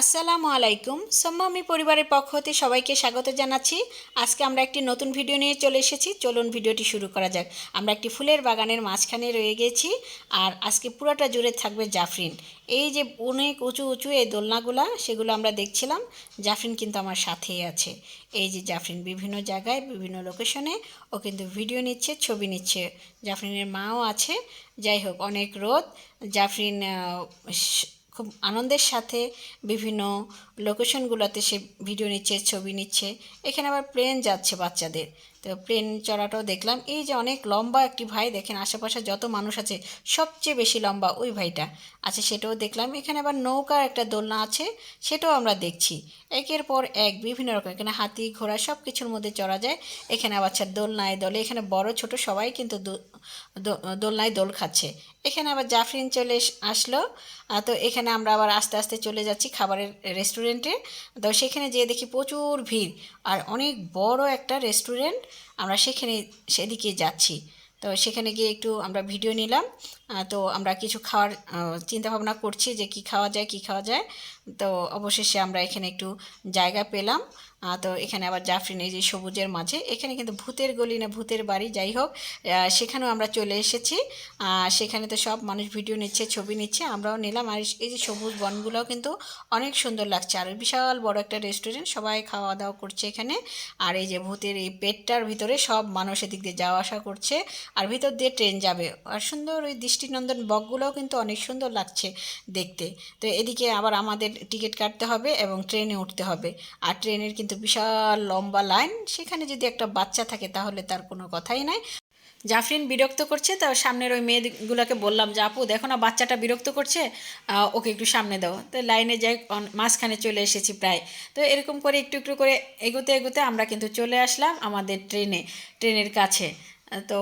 আসসালামু আলাইকুম। সম্মামি পরিবারের পক্ষ হতে সবাইকে স্বাগত জানাচ্ছি। আজকে আমরা একটি নতুন ভিডিও নিয়ে চলে এসেছি। চলুন ভিডিওটি শুরু করা যাক। আমরা একটি ফুলের বাগানের মাঝখানে রয়ে গেছি আর আজকে পুরোটা জুড়ে থাকবে জাফরিন। এই যে অনেক উঁচু উঁচু এই দোলনাগুলা, সেগুলো আমরা দেখছিলাম। জাফরিন কিন্তু আমার সাথেই আছে। এই যে জাফরিন বিভিন্ন জায়গায়, বিভিন্ন লোকেশনে ও কিন্তু ভিডিও নিচ্ছে, ছবি নিচ্ছে। জাফরিনের মাও আছে। যাই হোক, অনেক রোদ। জাফরিন খুব আনন্দের সাথে বিভিন্ন লোকেশনগুলোতে সে ভিডিও নিচ্ছে, ছবি নিচ্ছে। এখানে আবার প্লেন যাচ্ছে বাচ্চাদের। তো প্লেন চড়াটাও দেখলাম। এই যে অনেক লম্বা একটি ভাই, দেখেন আশেপাশে যত মানুষ আছে, সবচেয়ে বেশি লম্বা ওই ভাইটা। আছে সেটাও দেখলাম। এখানে আবার নৌকার একটা দোলনা আছে, সেটাও আমরা দেখছি। একের পর এক বিভিন্ন রকম। এখানে হাতি, ঘোড়া সব কিছুর মধ্যে চড়া যায়। এখানে আবার আচ্ছা দোলনায় দোলে। এখানে বড়, ছোট সবাই কিন্তু দোলনায় দোল খাচ্ছে। এখানে আবার জাফরিন চলে আসলো। তো এখানে আমরা আবার আস্তে আস্তে চলে যাচ্ছি। খাবারের রেস্টুরেন্টে তো সেখানে যেয়ে দেখি প্রচুর ভিড়। আর অনেক বড় একটা রেস্টুরেন্ট আমরা সেখানে সেদিকে যাচ্ছি। তো সেখানে গিয়ে একটু আমরা ভিডিও নিলাম। তো আমরা কিছু খাওয়ার চিন্তা ভাবনা করছি যে কি খাওয়া যায়, কি খাওয়া যায়। তো অবশেষে আমরা এখানে একটু জায়গা পেলাম। তো এখানে আবার জাফরিন এই যে সবুজের মাঝে। এখানে কিন্তু ভূতের গলি না, ভূতের বাড়ি, যাই হোক সেখানেও আমরা চলে এসেছি। সেখানে তো সব মানুষ ভিডিও নিচ্ছে, ছবি নিচ্ছে, আমরাও নিলাম। আর এই যে সবুজ বনগুলোও কিন্তু অনেক সুন্দর লাগছে। আর বিশাল বড় একটা রেস্টুরেন্ট সবাই খাওয়া দাওয়া করছে এখানে। আর এই যে ভূতের এই পেটটার ভিতরে সব মানুষ এদিক দিয়ে যাওয়া আসা করছে। আর ভিতর দিয়ে ট্রেন যাবে। আর সুন্দর ওই দৃষ্টিনন্দন বকগুলোও কিন্তু অনেক সুন্দর লাগছে দেখতে। তো এদিকে আবার আমাদের টিকিট কাটতে হবে এবং ট্রেনে উঠতে হবে। আর ট্রেনের কিন্তু বিশাল লম্বা লাইন। সেখানে যদি একটা বাচ্চা থাকে তাহলে তার কোনো কথাই নাই। জাফরিন বিরক্ত করছে তো সামনের ওই মেয়েগুলোকে বললাম যে, আপু, দেখো না, বাচ্চাটা বিরক্ত করছে ওকে একটু সামনে দাও। তো লাইনে যাই মাঝখানে চলে এসেছি প্রায়। তো এরকম করে একটু একটু করে এগোতে এগোতে আমরা কিন্তু চলে আসলাম আমাদের ট্রেনে, ট্রেনের কাছে। তো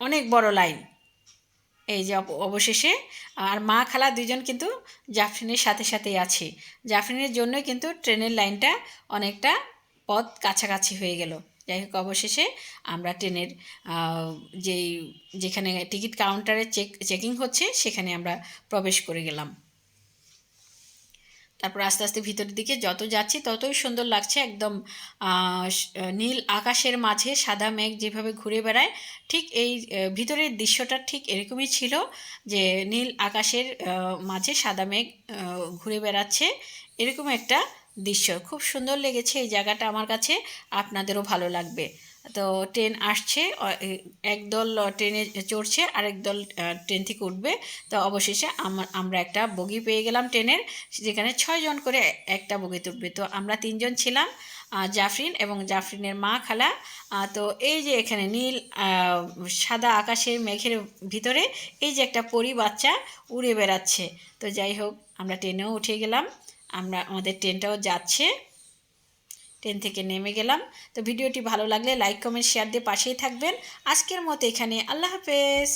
অনেক বড় লাইন। এই যে অবশেষে, আর মা খালা দুজন কিন্তু জাফরিনের সাথে সাথেই আছে। জাফরিনের জন্য কিন্তু ট্রেনের লাইনটা অনেকটা পথ কাছাকাছি হয়ে গেল। যাই হোক, অবশেষে আমরা ট্রেনের যেই, যেখানে টিকিট কাউন্টারে চেক, চেকিং হচ্ছে, সেখানে আমরা প্রবেশ করে গেলাম। তারপর আস্তে আস্তে ভিতরের দিকে যত যাচ্ছি ততই সুন্দর লাগছে একদম নীল আকাশের মাঝে সাদা মেঘ যেভাবে ঘুরে বেড়ায়, ঠিক এই ভিতরের দৃশ্যটা ঠিক এরকমই ছিল যে নীল আকাশের মাঝে সাদা মেঘ ঘুরে বেড়াচ্ছে এরকম একটা দৃশ্য। খুব সুন্দর লেগেছে এই জায়গাটা আমার কাছে, আপনাদেরও ভালো লাগবে। তো ট্রেন আসছে একদল ট্রেনে চড়ছে, আরেক দল ট্রেন থেকে উঠবে। তো অবশেষে আমা- আমরা একটা বগি পেয়ে গেলাম ট্রেনের, যেখানে ছয়জন করে একটা বগি উঠবে তো আমরা তিনজন ছিলাম জাফরিন এবং জাফরিনের মা খালা। তো এই যে এখানে নীল সাদা আকাশের মেঘের ভিতরে এই যে একটা পরি বাচ্চা উড়ে বেড়াচ্ছে। তো যাই হোক, আমরা ট্রেনেও উঠে গেলাম। আমরা আমাদের ট্রেনটাও যাচ্ছে। ট্রেন থেকে নেমে গেলাম। তো ভিডিওটি ভালো লাগলে লাইক কমেন্ট শেয়ার দিয়ে পাশেই থাকবেন। আজকের মতো এখানে। আল্লাহ হাফেজ।